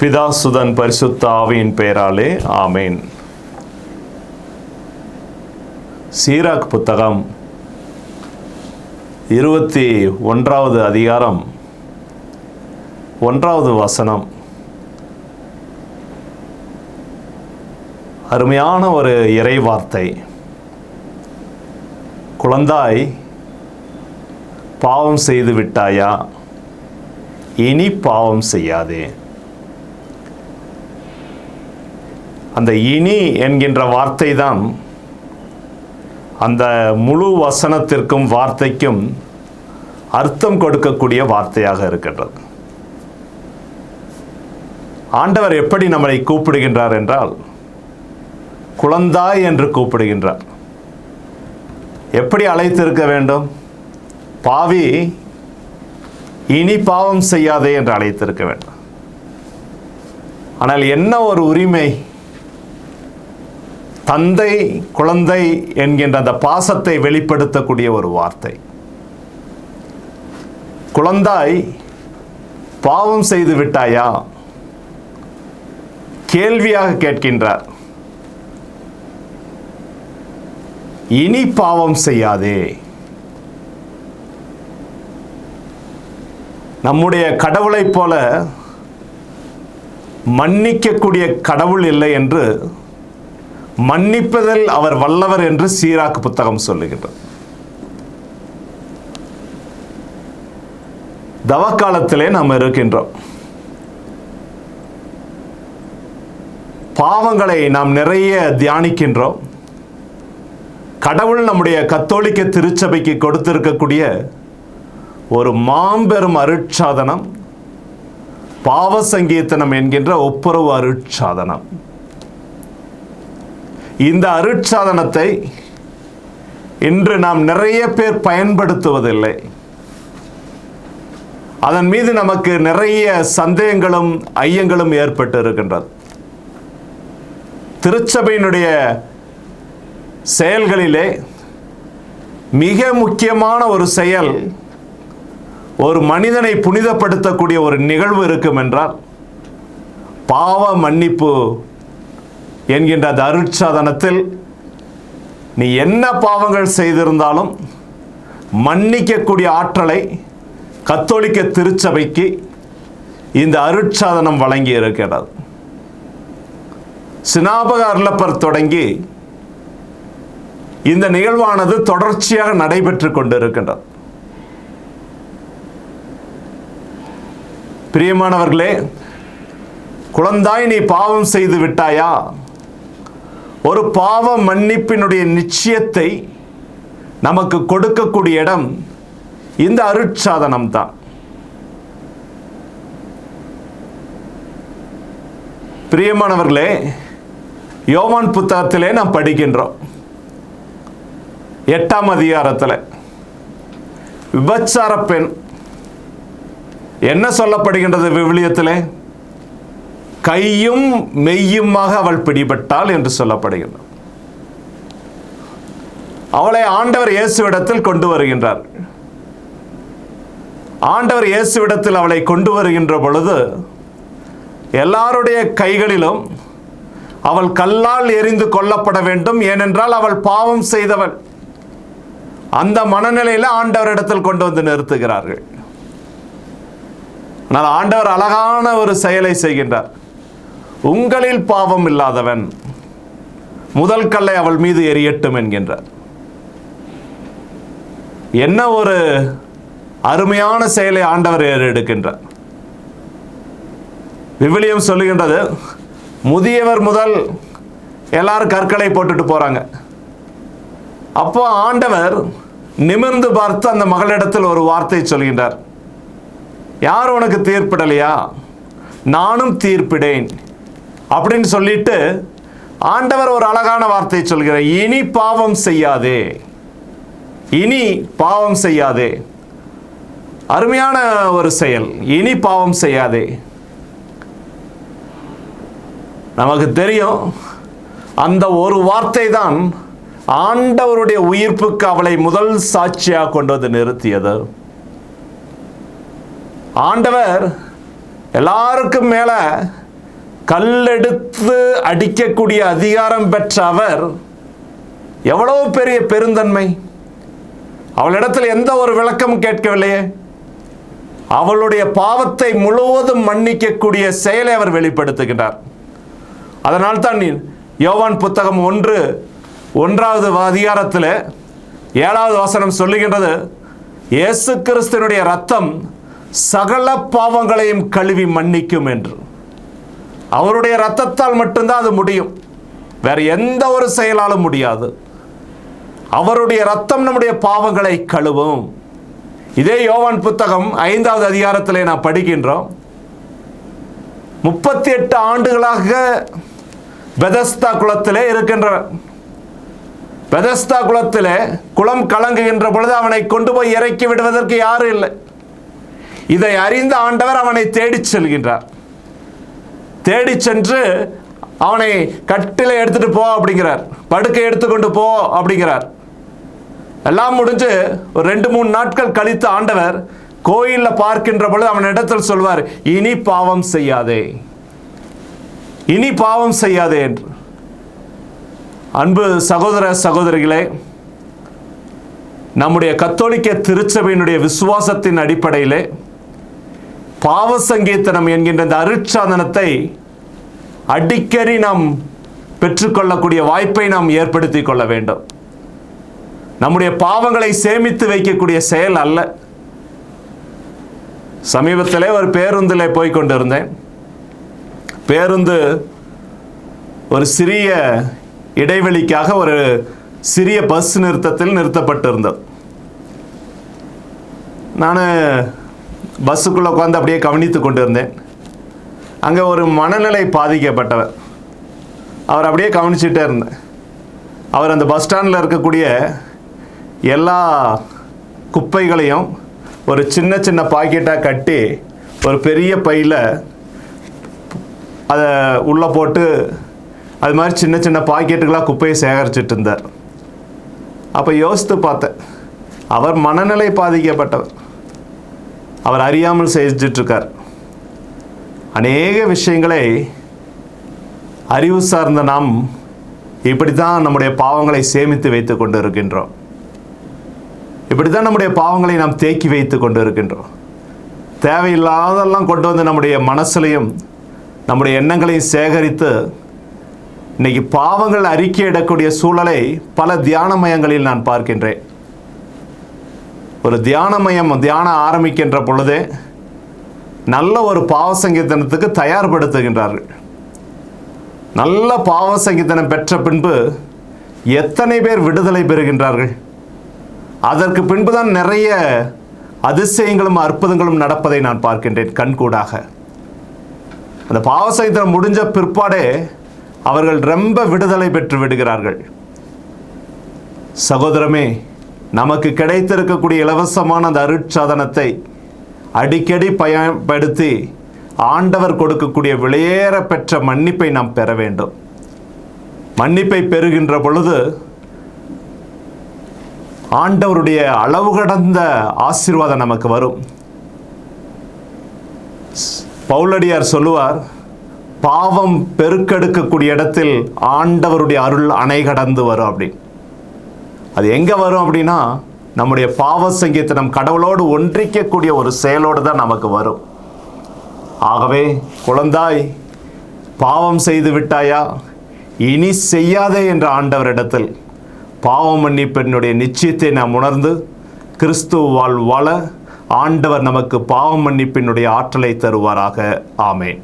பிதாசுதன் பரிசுத்த ஆவியின் பெயராலே ஆமேன். சீராக் புத்தகம் இருபத்தி ஒன்றாவது அதிகாரம் ஒன்றாவது வசனம். அருமையான ஒரு இறை வார்த்தை குழந்தாய் பாவம் செய்து விட்டாயா? இனி பாவம் செய்யாதே. அந்த இனி என்கின்ற வார்த்தை தான் அந்த முழு வசனத்திற்கும் வார்த்தைக்கும் அர்த்தம் கொடுக்கக்கூடிய வார்த்தையாக இருக்கின்றது. ஆண்டவர் எப்படி நம்மளை கூப்பிடுகின்றார் என்றால் குழந்தாய் என்று கூப்பிடுகின்றார். எப்படி அழைத்திருக்க வேண்டும்? பாவி இனி பாவம் செய்யாதே என்று அழைத்திருக்க வேண்டும். ஆனால் என்ன ஒரு உரிமை? தந்தை குழந்தை என்கின்ற அந்த பாசத்தை வெளிப்படுத்தக்கூடிய ஒரு வார்த்தை. குழந்தாய் பாவம் செய்து விட்டாயா? கேள்வியாக கேட்கின்றார். இனி பாவம் செய்யாதே. நம்முடைய கடவுளைப் போல மன்னிக்கக்கூடிய கடவுள் இல்லை என்று மன்னிப்பதில் அவர் வல்லவர் என்று சீராக்கு புத்தகம் சொல்லுகின்றது. தவக்காலத்திலே நாம் இருக்கின்றோம். பாவங்களை நாம் நிறைய தியானிக்கின்றோம். கடவுள் நம்முடைய கத்தோலிக்க திருச்சபைக்கு கொடுத்திருக்கக்கூடிய ஒரு மாம்பெரும் அருட்சாதனம் பாவ சங்கீர்த்தனம் என்கின்ற ஒப்புரவு அருட்சாதனம். இந்த அருட்சாதனத்தை இன்று நாம் நிறைய பேர் பயன்படுத்துவதில்லை. அதன் மீது நமக்கு நிறைய சந்தேகங்களும் ஐயங்களும் ஏற்பட்டு இருக்கின்றது திருச்சபையினுடைய செயல்களிலே மிக முக்கியமான ஒரு செயல் ஒரு மனிதனை புனிதப்படுத்தக்கூடிய ஒரு நிகழ்வு இருக்கும் என்றால் பாவ மன்னிப்பு என்கின்ற அந்த அருட்சாதனத்தில் நீ என்ன பாவங்கள் செய்திருந்தாலும் மன்னிக்கக்கூடிய ஆற்றலை கத்தோலிக்க திருச்சபைக்கு இந்த அருட்சாதனம் வழங்கி இருக்கிறது. சினாபக அருளப்பர் தொடங்கி இந்த நிகழ்வானது தொடர்ச்சியாக நடைபெற்று கொண்டிருக்கின்றது. பிரியமானவர்களே குழந்தாய் நீ பாவம் செய்து விட்டாயா? ஒரு பாவ மன்னிப்பினுடைய நிச்சயத்தை நமக்கு கொடுக்கக்கூடிய இடம் இந்த அருட்சாதனம் தான் பிரியமானவர்களே யோவான் புத்தகத்திலே நாம் படிக்கின்றோம். எட்டாம் அதிகாரத்தில். விபச்சார பெண். என்ன சொல்லப்படுகின்றது விவிலியத்திலே? கையும் மெய்யுமாக அவள் பிடிபட்டாள் என்று சொல்லப்படுகிறது. அவளை ஆண்டவர் இயேசுவிடத்தில் கொண்டு வருகின்றார். ஆண்டவர் இயேசுவிடத்தில் அவளை கொண்டு வருகின்ற பொழுது எல்லாருடைய கைகளிலும் அவள் கல்லால் எரிந்து கொல்லப்பட வேண்டும். ஏனென்றால் அவள் பாவம் செய்தவள். அந்த மனநிலையில் ஆண்டவரிடத்தில் கொண்டு வந்து நிறுத்துகிறார்கள். ஆனால் ஆண்டவர் அழகான ஒரு செயலை செய்கின்றார். உங்களில் பாவம் இல்லாதவன் முதல் கல்லை அவள் மீது எரியட்டும் என்கின்றார். என்ன ஒரு அருமையான செயலை ஆண்டவர் எடுக்கின்றார் விவிலியம் சொல்லுகின்றது முதியவர் முதல் எல்லாரும் கற்களை போட்டுட்டு போறாங்க. அப்போ ஆண்டவர் நிமிர்ந்து பார்த்து அந்த மகளிடத்தில் ஒரு வார்த்தை சொல்கின்றார். யார் உனக்கு தீர்ப்பிடலையா? நானும் தீர்ப்பிடேன். அப்படின்னு சொல்லிட்டு ஆண்டவர் ஒரு அழகான வார்த்தை சொல்கிறார். இனி பாவம் செய்யாதே. இனி பாவம் செய்யாதே. அருமையான ஒரு செயல். இனி பாவம் செய்யாதே. நமக்கு தெரியும் அந்த ஒரு வார்த்தை தான் ஆண்டவருடைய உயிர்ப்புக்கு அவளை முதல் சாட்சியாக கொண்டு வந்து நிறுத்தியது. ஆண்டவர் எல்லாருக்கும் மேல கல்லெடுத்து அடிக்கக்கூடிய அதிகாரம் பெற்ற அவர் எவ்வளவு பெரிய பெருந்தன்மை. அவளிடத்தில் எந்த ஒரு விளக்கமும் கேட்கவில்லையே. அவளுடைய பாவத்தை முழுவதும் மன்னிக்கக்கூடிய செயலை அவர் வெளிப்படுத்துகிறார் அதனால் தான் யோவான் புத்தகம் ஒன்று ஒன்றாவது அதிகாரத்தில் ஏழாவது வசனம் சொல்லுகின்றது இயேசு கிறிஸ்தனுடைய ரத்தம் சகல பாவங்களையும் கழுவி மன்னிக்கும் என்று. அவருடைய ரத்தத்தால் மட்டும்தான் அது முடியும். வேற எந்த ஒரு செயலாலும் முடியாது. அவருடைய ரத்தம் நம்முடைய பாவங்களை கழுவும். இதே யோவான் புத்தகம் ஐந்தாவது அதிகாரத்தில் நான் படிக்கின்றோம். முப்பத்தி எட்டு ஆண்டுகளாக பெதஸ்தா குளத்திலே இருக்கின்றவர். பெதஸ்தா குளத்திலே குளம் கலங்குகின்ற பொழுது அவனை கொண்டு போய் இறக்கி விடுவதற்கு யாரும் இல்லை. இதை அறிந்த ஆண்டவர் அவனை தேடிச் செல்கின்றார். தேடி சென்று அவனை கட்டில எடுத்துட்டு போ அப்படிங்கிறார். படுக்கை எடுத்துக்கொண்டு போ அப்படிங்கிறார். எல்லாம் முடிஞ்சு ஒரு ரெண்டு மூணு நாட்கள் கழித்து ஆண்டவர் கோயிலில் பார்க்கின்ற பொழுது அவன் இடத்தில் சொல்வார் இனி பாவம் செய்யாதே. இனி பாவம் செய்யாதே என்று. அன்பு சகோதர சகோதரிகளே நம்முடைய கத்தோலிக்க திருச்சபையினுடைய விசுவாசத்தின் அடிப்படையிலே பாவ சங்கீர்த்தனம் என்கின்ற இந்த அருட்சாதனத்தை அடிக்கடி நாம் பெற்றுக்கொள்ளக்கூடிய வாய்ப்பை நாம் ஏற்படுத்தி கொள்ள வேண்டும். நம்முடைய பாவங்களை சேமித்து வைக்கக்கூடிய செயல் அல்ல. சமீபத்திலே ஒரு பேருந்தில் போய் கொண்டிருந்தேன். பேருந்து ஒரு சிறிய இடைவெளிக்காக ஒரு சிறிய பஸ் நிறுத்தத்தில் நிறுத்தப்பட்டிருந்தது. நான் பஸ்ஸுக்குள்ளே உட்காந்து அப்படியே கவனித்து கொண்டு இருந்தேன் அங்கே ஒரு மனநிலை பாதிக்கப்பட்டவர். அவர் அப்படியே கவனிச்சுட்டே இருந்தேன் அவர் அந்த பஸ் ஸ்டாண்டில் இருக்கக்கூடிய எல்லா குப்பைகளையும் ஒரு சின்ன சின்ன பாக்கெட்டாக கட்டி ஒரு பெரிய பையில் அதை உள்ளே போட்டு அது மாதிரி சின்ன சின்ன பாக்கெட்டுகளாக குப்பையை சேகரிச்சிட்டு இருந்தார். அப்போ யோசித்து பார்த்தேன். அவர் மனநிலை பாதிக்கப்பட்டவர். அவர் அறியாமல் செஞ்சிட்ருக்கார். அநேக விஷயங்களை அறிவு சார்ந்த நாம் இப்படி தான் நம்முடைய பாவங்களை சேமித்து வைத்து கொண்டு இருக்கின்றோம் இப்படி தான் நம்முடைய பாவங்களை நாம் தேக்கி வைத்து கொண்டு இருக்கின்றோம் தேவையில்லாதெல்லாம் கொண்டு வந்து நம்முடைய மனசுலையும் நம்முடைய எண்ணங்களையும் சேகரித்து இன்னைக்கு பாவங்கள் அறிக்கையிடக்கூடிய சூழலை பல தியான மையங்களில் நான் பார்க்கின்றேன். ஒரு தியானமயம் தியானம் ஆரம்பிக்கின்ற பொழுதே நல்ல ஒரு பாவசங்கீதனத்துக்கு தயார்படுத்துகின்றார்கள். நல்ல பாவசங்கீதனம் பெற்ற பின்பு எத்தனை பேர் விடுதலை பெறுகின்றார்கள்? அதற்கு பின்புதான் நிறைய அதிசயங்களும் அற்புதங்களும் நடப்பதை நான் பார்க்கின்றேன் கண்கூடாக. அந்த பாவசங்கீதனம் முடிஞ்ச பிற்பாடே அவர்கள் ரொம்ப விடுதலை பெற்று விடுகிறார்கள். சகோதரமே நமக்கு கிடைத்திருக்கக்கூடிய இலவசமான அந்த அருட்சாதனத்தை அடிக்கடி பயன்படுத்தி ஆண்டவர் கொடுக்கக்கூடிய விலையேற பெற்ற மன்னிப்பை நாம் பெற வேண்டும். மன்னிப்பை பெறுகின்ற பொழுது ஆண்டவருடைய அளவு கடந்த ஆசீர்வாதம் நமக்கு வரும். பவுலடியார் சொல்லுவார் பாவம் பெருக்கெடுக்கக்கூடிய இடத்தில் ஆண்டவருடைய அருள் அணை கடந்து வரும் அப்படின்னு. அது எங்கே வரும் அப்படின்னா நம்முடைய பாவ சங்கீதனம் கடவுளோடு ஒன்றிக்கக்கூடிய ஒரு செயலோடு தான் நமக்கு வரும். ஆகவே குழந்தாய் பாவம் செய்து விட்டாயா? இனி செய்யாதே என்ற ஆண்டவரிடத்தில் பாவம் மன்னிப்பினுடைய நிச்சயத்தை நாம் உணர்ந்து கிறிஸ்துவால் வாழ ஆண்டவர் நமக்கு பாவம் மன்னிப்பினுடைய ஆற்றலை தருவாராக. ஆமேன்.